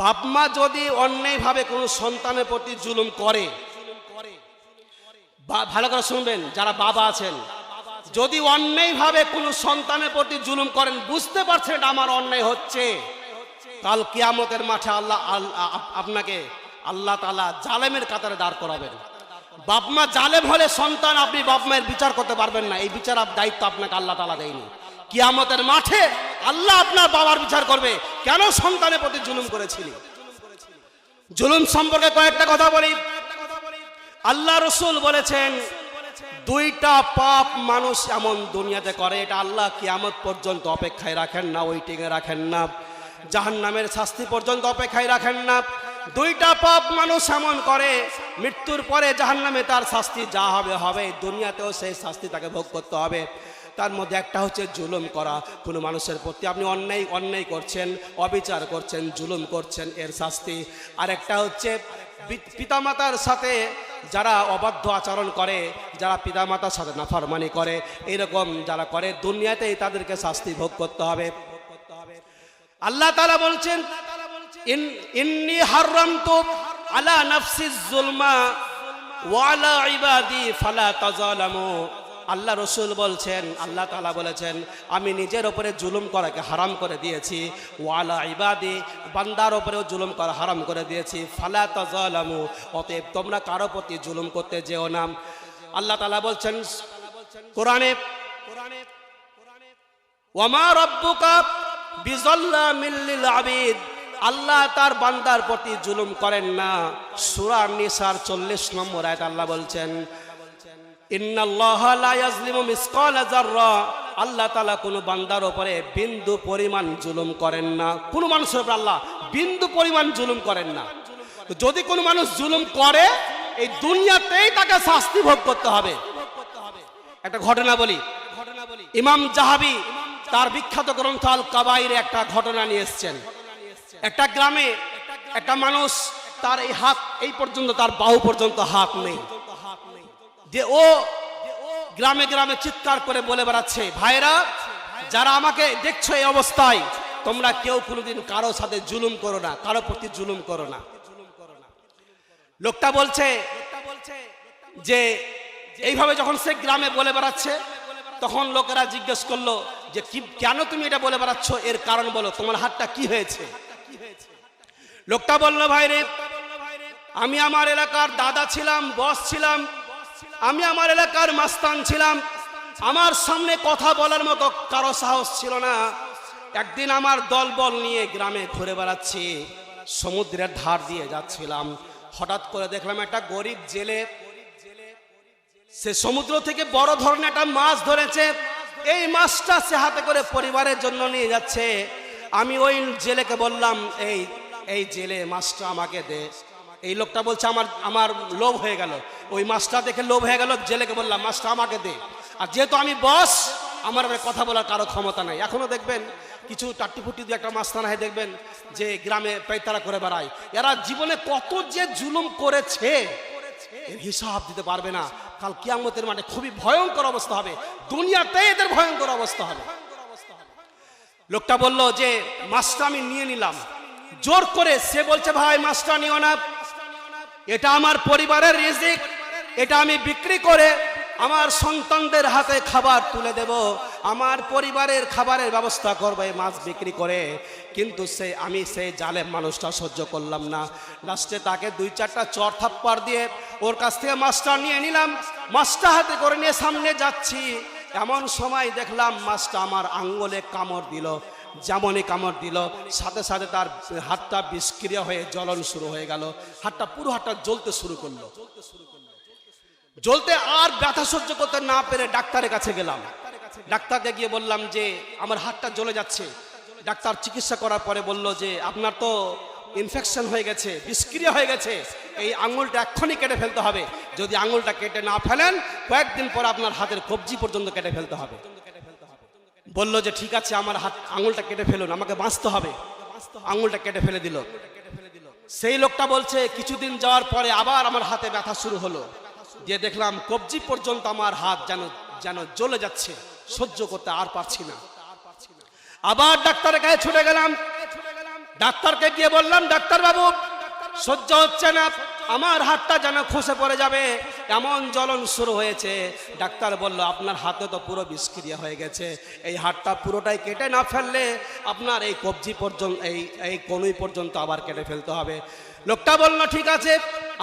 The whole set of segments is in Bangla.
বাপ মা যদি অন্যায়ভাবে কোনো সন্তানের প্রতি জুলুম করে ভালো করে শুনবেন, যারা বাবা আছেন, যদি অন্যায়ভাবে কোনো সন্তানের প্রতি জুলুম করেন, বুঝতে পারছেন এটা আমার অন্যায় হচ্ছে, কাল কিয়ামতের মাঠে আল্লাহ আপনাকে আল্লাহ তালা জালেমের কাতারে দাঁড় করাবেন। বাপমা জালেম হলে সন্তান আপনি বাপমায়ের বিচার করতে পারবেন না, এই বিচার দায়িত্ব আপনাকে আল্লাহ তালা দেয়নি। কিয়ামতের মাঠে আল্লাহ আপনার বাবার বিচার করবে। কেন সন্তানের প্রতি জুলুম করেছিলি? জুলুম সম্পর্কে কয়েকটা কথা বলি। আল্লাহ রসুল বলেছেন, দুইটা পাপ মানুষ এমন দুনিয়াতে করে, এটা আল্লাহ কিয়ামত পর্যন্ত অপেক্ষায় রাখেন না, ওয়েটিংয়ে রাখেন না জাহান নামের শাস্তি পর্যন্ত অপেক্ষায় রাখেন না। দুইটা পাপ মানুষ এমন করে, মৃত্যুর পরে জাহান নামে তার শাস্তি যা হবে হবে। দুনিয়াতেও সেই শাস্তি তাকে ভোগ করতে হবে। তার মধ্যে একটা হচ্ছে জুলুম করা। কোনো মানুষের প্রতি আপনি অন্যায় অন্যায় করছেন, অবিচার করছেন, জুলুম করছেন, এর শাস্তি। আর একটা হচ্ছে পিতামাতার সাথে যারা অবাধ্য আচরণ করে, যারা পিতামাতার সাথে নাফারমানি করে এরকম যারা করে, দুনিয়াতেই তাদেরকে শাস্তি ভোগ করতে হবে। আল্লাহ তালা বলছেন, ইন- ইন্নি হারাম আলা জুলমা ওয়ালা ইবাদি ফালা তাজালামু আল্লাহ রসুল বলছেন, আল্লাহ তালা বলেছেন, আমি নিজের ওপরে জুলুম করাকে হারাম করে দিয়েছি। ওয়ালা ইবাদি, বান্দার ওপরেও জুলুম করা হারাম করে দিয়েছি। ফালা তাজালামু অতএব তোমরা কারও প্রতি জুলুম করতে যেও না। আল্লাহ তালা বলছেন, কোরআনে আল্লাহ তার বান্দার প্রতি জুলুম করেন না। সূরা নিসার চল্লিশ নম্বর আয়াত আল্লাহ বলছেন আল্লাহ তালা কোনো বান্দার ওপরে বিন্দু পরিমাণ জুলুম করেন না। কোনো মানুষের উপর আল্লাহ বিন্দু পরিমাণ জুলুম করেন না। যদি কোনো মানুষ জুলুম করে, এই দুনিয়াতেই তাকে শাস্তি ভোগ করতে হবে। একটা ঘটনা বলি। ইমাম জাহাবি তার বিখ্যাত গ্রন্থ আল কাবাইরে একটা ঘটনা নিয়ে এসছেন। একটা গ্রামে একটা মানুষ তার এই হাত, এই পর্যন্ত তার বাহু পর্যন্ত হাত নেই। যে ও গ্রামে গ্রামে চিৎকার করে বলে বেড়াচ্ছে ভাইরা যারা আমাকে দেখছ এই অবস্থায়, তোমরা কেউ কোনোদিন কারও সাথে জুলুম করো না, কারও প্রতি জুলুম করো না। লোকটা বলছে যে, এইভাবে যখন সে গ্রামে বলে বেড়াচ্ছে, তখন লোকেরা জিজ্ঞেস করল যে, কি, কেন তুমি এটা বলে বেড়াচ্ছ? এর কারণ বলো, তোমার হাতটা কি হয়েছে? লোকটা বলল ভাই রে আমি আমার এলাকার দাদা ছিলাম, বস ছিলাম আমি আমার এলাকার মাস্তান ছিলাম। আমার সামনে কথা বলার মতো কারও সাহস ছিল না। একদিন আমার দলবল নিয়ে গ্রামে ঘুরে বেড়াচ্ছি। সমুদ্রের ধার দিয়ে যাচ্ছিলাম। হঠাৎ করে দেখলাম একটা গরিব জেলে, সে সমুদ্র থেকে বড় ধরনের একটা মাছ ধরেছে। এই মাছটা সে হাতে করে পরিবারের জন্য নিয়ে যাচ্ছে। আমি ওই জেলেকে বললাম, এই এই জেলে মাছটা আমাকে দে। এই লোকটা বলছে, আমার আমার লোভ হয়ে গেল। ওই মাছটা দেখে লোভ হয়ে গেল, জেলেকে বললাম, মাছটা আমাকে দে। আর যেহেতু আমি বস, আমার কথা বলার কারও ক্ষমতা নাই। এখনও দেখবেন কিছু টাট্টি ফুটি দিয়ে একটা মাস্তানা হয় দেখবেন যে গ্রামে পেতারা করে বেড়ায়। এরা জীবনে কত যে জুলুম করেছে হিসাব দিতে পারবে না। কাল কিয়ামতের মাঠে খুবই ভয়ঙ্কর অবস্থা হবে। দুনিয়াতে এদের ভয়ঙ্কর অবস্থা হবে। লোকটা বলল যে, মাছটা আমি নিয়ে নিলাম। জোর করে সে বলছে, ভাই, মাছটা নিও না। এটা আমার পরিবারের রিজিক। এটা আমি বিক্রি করে আমার সন্তানদের হাতে খাবার তুলে দেব, আমার পরিবারের খাবারের ব্যবস্থা করব, মাছ বিক্রি করে। কিন্তু সে, আমি সেই জালেম মানুষটা সহ্য করলাম না। লাস্টে তাকে দুই চারটা চর থাপ্পার দিয়ে ওর কাছ থেকে মাছটা নিয়ে নিলাম। মাছটা হাতে করে নিয়ে সামনে যাচ্ছি। এমন সময় দেখলাম মাছটা আমার আঙ্গুলে কামড় দিল, যেমনই কামড় দিল। সাথে সাথে তার হাতটা বিষক্রিয়া হয়ে জ্বলন শুরু হয়ে গেল। হাতটা পুরো হাতটা জ্বলতে শুরু করল। জ্বলতে আর ব্যথা সহ্য করতে না পেরে ডাক্তারের কাছে গেলাম। ডাক্তারকে গিয়ে বললাম যে, আমার হাতটা জ্বলে যাচ্ছে। ডাক্তার চিকিৎসা করার পরে বলল যে, আপনার তো ইনফেকশন হয়ে গেছে বিষক্রিয়া হয়ে গেছে। এই আঙুলটা এক্ষুনি কেটে ফেলতে হবে। যদি আঙুলটা কেটে না ফেলেন, কয়েকদিন পর আপনার হাতের কবজি পর্যন্ত কেটে ফেলতে হবে। বলল যে, ঠিক আছে, আমার হাত, আঙুলটা কেটে ফেলুন, আমাকে বাঁচতে হবে। আঙুলটা কেটে ফেলে দিল। সেই লোকটা বলছে, কিছুদিন যাওয়ার পরে আবার আমার হাতে ব্যথা শুরু হলো। দিয়ে দেখলাম কবজি পর্যন্ত আমার হাত যেন যেন জ্বলে যাচ্ছে। সহ্য করতে আর পারছি না। আবার ডাক্তারের কাছে ছুটে গেলাম। ডাক্তারকে গিয়ে বললাম ডাক্তার বাবু সহ্য হচ্ছে না। আমার হাতটা যেন খসে পড়ে যাবে। এমন জ্বলন শুরু হয়েছে। ডাক্তার বলল, আপনার হাতে তো পুরো বিষক্রিয়া হয়ে গেছে। এই হাতটা পুরোটাই কেটে না ফেললে আপনার এই কবজি পর্যন্ত, এই এই কনুই পর্যন্ত আবার কেটে ফেলতে হবে। লোকটা বলল, ঠিক আছে।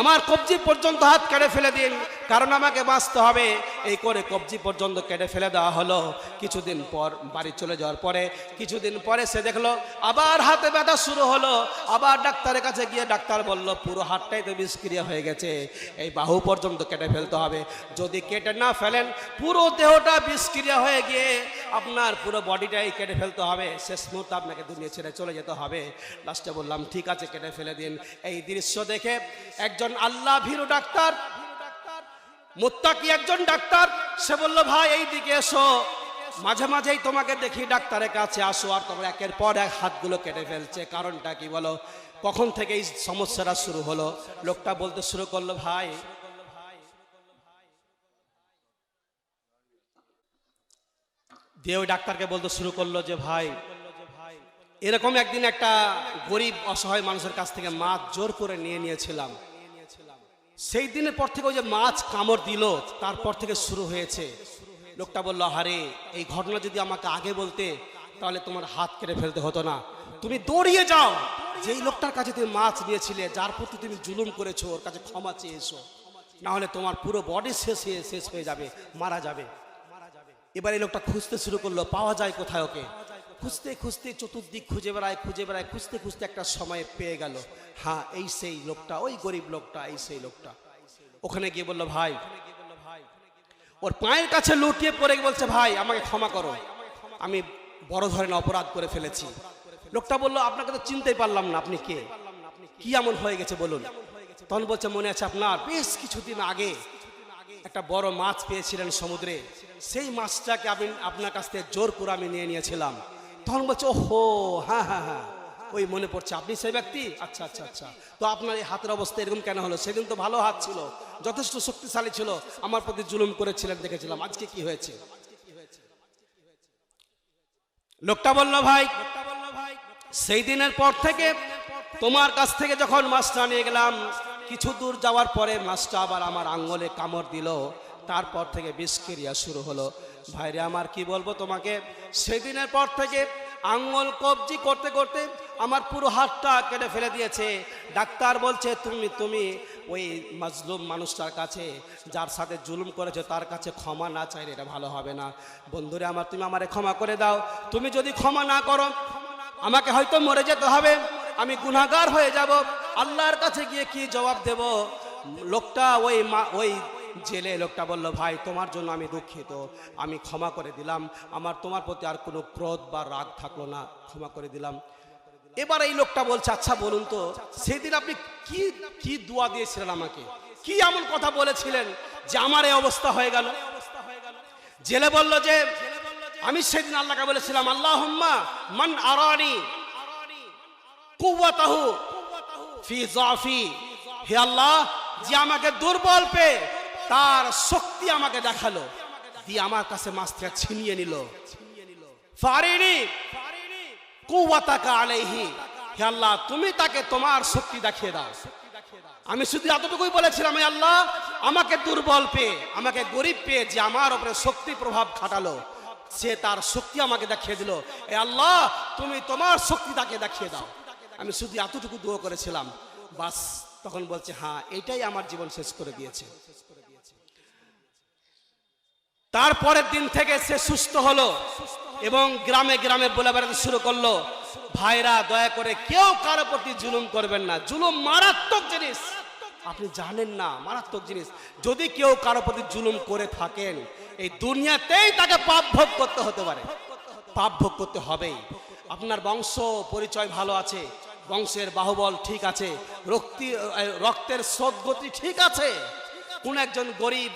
আমার কবজি পর্যন্ত হাত কেড়ে ফেলে দিন। কারণ আমাকে বাঁচতে হবে। এই করে কবজি পর্যন্ত কেটে ফেলে দেওয়া হলো। কিছুদিন পর বাড়ি চলে যাওয়ার পরে, কিছুদিন পরে সে দেখল, আবার হাতে ব্যথা শুরু হলো। আবার ডাক্তারের কাছে গিয়ে ডাক্তার বলল, পুরো হাতটাই তো বিষক্রিয়া হয়ে গেছে। এই বাহু পর্যন্ত কেটে ফেলতে হবে। যদি কেটে না ফেলেন, পুরো দেহটা বিষক্রিয়া হয়ে গিয়ে আপনার পুরো বডিটাই কেটে ফেলতে হবে। শেষ মুহূর্তে আপনাকে দুনিয়া ছেড়ে চলে যেতে হবে। লাস্টে বললাম, ঠিক আছে, কেটে ফেলে দিন। এই দৃশ্য দেখে একজন আল্লাহ ভীরু ডাক্তার মুত্তাকি একজন ডাক্তার, সে বলল, ভাই এই দিকে এসো। মাঝে মাঝেই তোমাকে দেখি ডাক্তারের কাছে আসো আর তোমার একের পর এক হাতগুলো কেটে ফেলছে। কারণটা কি বলো? কখন থেকে এই সমস্যাটা শুরু হলো? লোকটা বলতে শুরু করল, ভাই, দিয়ে ওই ডাক্তারকে বলতে শুরু করল যে, ভাই, এরকম একদিন একটা গরিব, অসহায় মানুষের কাছ থেকে মাছ জোর করে নিয়ে নিয়েছিলাম। সেই দিনের পর থেকে ওই যে মাছ কামড় দিল, তারপর থেকে শুরু হয়েছে। লোকটা বলল হারে এই ঘটনা যদি আমাকে আগে বলতে, তাহলে তোমার হাত কেটে ফেলতে হতো না। তুমি দৌড়িয়ে যাও। যেই লোকটার কাছে তুমি মাছ নিয়েছিলে, যার প্রতি তুমি জুলুম করেছ, ওর কাছে ক্ষমা চেয়েছো, না হলে তোমার পুরো বডি শেষ হয়ে শেষ হয়ে যাবে, মারা যাবে। এবার এই লোকটা খুঁজতে শুরু করল, পাওয়া যায় কোথায় ওকে? খুঁজতে খুঁজতে চতুর্দিক খুঁজে বেড়ায় খুঁজে বেড়ায়, খুঁজতে খুঁজতে একটা সময় পেয়ে গেল। হ্যাঁ এই সেই লোকটা, ওই গরিব লোকটা, এই সেই লোকটা। ওখানে গিয়ে বলল, ভাই, ওর পায়ের কাছে লুটিয়ে পড়ে বলছে, ভাই, আমাকে ক্ষমা করো। আমি বড় ধরনের অপরাধ করে ফেলেছি। লোকটা বলল, আপনাকে তো চিনতেই পারলাম না, আপনি কে? কি এমন হয়ে গেছে বলুন? তখন বলছে, মনে আছে আপনার? বেশ কিছুদিন আগে একটা বড় মাছ পেয়েছিলেন সমুদ্রে। সেই মাছটাকে আমি আপনার কাছ থেকে জোর করে আমি নিয়ে নিয়েছিলাম। তখন বলছে, ওহো হ্যাঁ হ্যাঁ হ্যাঁ ওই মনে পড়ছে। আপনি সেই ব্যক্তি? আচ্ছা আচ্ছা আচ্ছা। তো আপনার এই হাতের অবস্থা এরকম কেন হলো? সেদিন তো ভালো হাত ছিল, যথেষ্ট শক্তিশালী ছিল, আমার প্রতি জুলুম করেছিলেন দেখেছিলাম। আজকে কি হয়েছে? লোকটা বলল, ভাই, সেই দিনের পর থেকে তোমার কাছ থেকে যখন মাছটা নিয়ে গেলাম, কিছু দূর যাওয়ার পরে মাছটা আবার আমার আঙ্গলে কামড় দিল। তারপর থেকে বিষক্রিয়া শুরু হলো। ভাইরে আমার কি বলব তোমাকে? সেদিনের পর থেকে আঙ্গল কবজি করতে করতে আমার পুরো হাতটা কেটে ফেলে দিয়েছে। ডাক্তার বলছে, তুমি তুমি ওই মাজলুম মানুষটার কাছে, যার সাথে জুলুম করেছে, তার কাছে ক্ষমা না চাইলে এটা ভালো হবে না। বন্ধুরে আমার, তুমি আমারে ক্ষমা করে দাও। তুমি যদি ক্ষমা না করো, আমাকে হয়তো মরে যেতে হবে। আমি গুণাগার হয়ে যাব। আল্লাহর কাছে গিয়ে কি জবাব দেব? লোকটা ওই মা, ওই জেলে লোকটা বলল, ভাই, তোমার জন্য আমি দুঃখিত। আমি ক্ষমা করে দিলাম। আমার তোমার প্রতি আর কোনো ক্রোধ বা রাগ থাকল না। ক্ষমা করে দিলাম। এবার এই লোকটা বলছে আচ্ছা বলুন তো, সেদিন আপনি কি কি দোয়া দিয়েছিলেন আমাকে? কি এমন কথা বলেছিলেন যে আমার এই অবস্থা হয়ে গেল? জেলে বলল যে, আমি সেদিন আল্লাহকে বলেছিলাম আল্লাহ মান আরানি কুওয়াতাহু ফি জাফি হে আল্লাহ, যে আমাকে দুর্বল পেয়ে তার শক্তি আমাকে দেখাল। দিয়ে আমার কাছে মাছটা ছিনিয়ে নিল। তুমি তাকে তোমার শক্তি দেখিয়ে দাও। আমি শুধু এতটুকুই বলেছিলাম আল্লাহ, আমাকে দুর্বল পেয়ে, আমাকে গরিব পেয়ে যে আমার উপরে শক্তি প্রভাব খাটালো, সে তার শক্তি আমাকে দেখিয়ে দিল। এ আল্লাহ, তুমি তোমার শক্তি তাকে দেখিয়ে দাও। আমি শুধু এতটুকু দোয়া করেছিলাম। বাস, তখন বলছে হ্যাঁ এটাই আমার জীবন শেষ করে দিয়েছে। তারপরের দিন থেকে সে সুস্থ হলো এবং গ্রামে গ্রামে বলে বেড়াতে শুরু করল। ভাইরা, দয়া করে কেউ কারও প্রতি জুলুম করবেন না। জুলুম মারাত্মক জিনিস। আপনি জানেন না, মারাত্মক জিনিস। যদি কেউ কারও প্রতি জুলুম করে থাকেন, এই দুনিয়াতেই তাকে পাপ ভোগ করতে হতে পারে। পাপ ভোগ করতে হবেই। আপনার বংশ পরিচয় ভালো আছে, বংশের বাহুবল ঠিক আছে, রক্তি রক্তের সদ্গতি ঠিক আছে। কোন একজন গরিব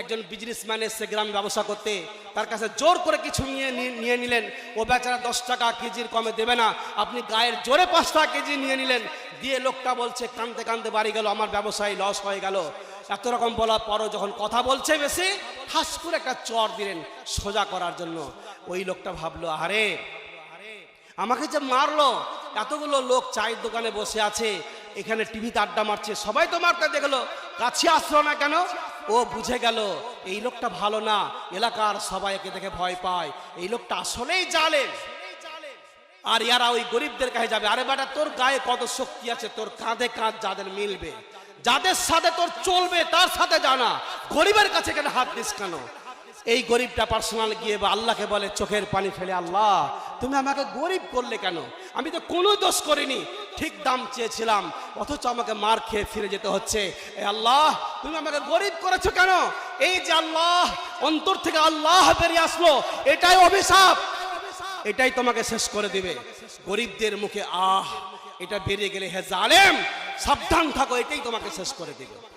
একজন বিজনেসম্যান এসে গ্রামে ব্যবসা করতে, তার কাছে জোর করে কিছু নিয়ে নিয়ে নিলেন। ও বেচারা দশ টাকা কেজির কমে দেবে না। আপনি গায়ের জোরে পাঁচ টাকা কেজি নিয়ে নিলেন। দিয়ে লোকটা বলছে কানতে কানতে বাড়ি গেল, আমার ব্যবসায় লস হয়ে গেল। এত রকম বলার পরও যখন কথা বলছে বেশি, ঠাস করে একটা চর দিলেন সোজা করার জন্য। ওই লোকটা ভাবলো আরে আমাকে যে মারলো, এতগুলো লোক চায়ের দোকানে বসে আছে, এখানে টিভিতে আড্ডা মারছে, সবাই তো মারতে দেখল। কাছে আসলো না কেন? ও বুঝে গেল, এই লোকটা ভালো না, এলাকার সবাই একে দেখে ভয় পায়। এই লোকটা আসলেই জালেম। আর ইয়ারা ওই গরিবদের কাছে যাবে। আরে বেটা, তোর গায়ে কত শক্তি আছে? তোর কাঁধে কাঁধ যাদের মিলবে। যাদের সাথে তোর চলবে, তার সাথে জানা গরিবের কাছে কেন হাত দিস কেন? এই গরিবটা পার্সোনাল গিয়ে বা আল্লাহকে বলে, চোখের পানি ফেলে আল্লাহ, তুমি আমাকে গরিব করলে কেন? আমি তো কোনো দোষ করিনি। ঠিক দাম চেয়েছিলাম, অথচ আমাকে মার খেয়ে ফিরে যেতে হচ্ছে। আল্লাহ তুমি আমাকে গরিব করেছ কেন? এই যে আল্লাহ, অন্তর থেকে আল্লাহ বেরিয়ে আসলো, এটাই অভিশাপ। এটাই তোমাকে শেষ করে দিবে। গরিবদের মুখে আহ, এটা বেরিয়ে গেলে হে জালেম, সাবধান থাকো, এটাই তোমাকে শেষ করে দিবে।